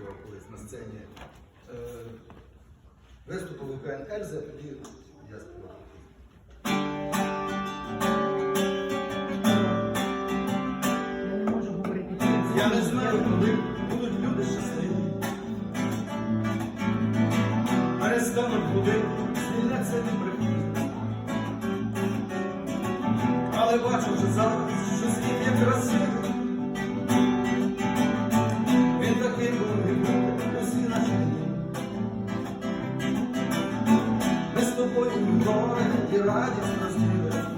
його колись на сцені. Е, Виступив УКН Ельза, тоді я співав. Я не. Я не знаю, коли будуть люди щасливі. Арестанок буде, звільняться не брехні. Але бачу вже зараз, що світ є красивий. З горе і радість розділимо.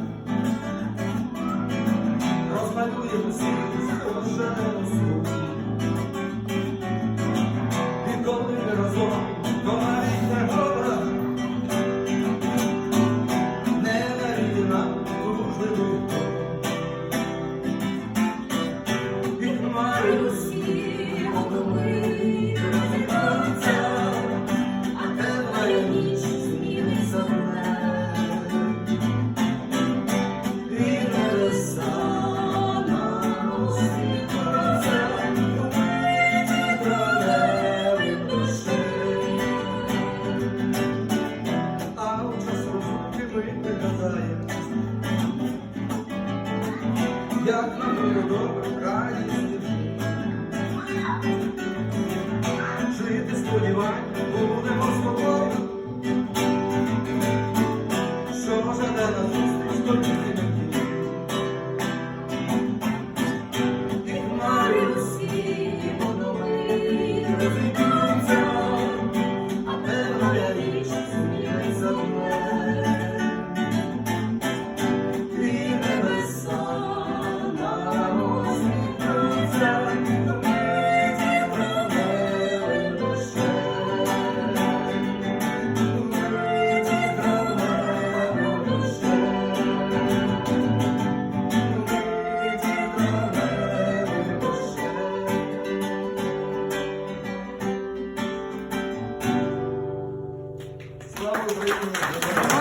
Розмалюємо світ з рожевого як на було добру країні. Жити сподівань будемо свободно, що жаде на зустріч, то Thank you.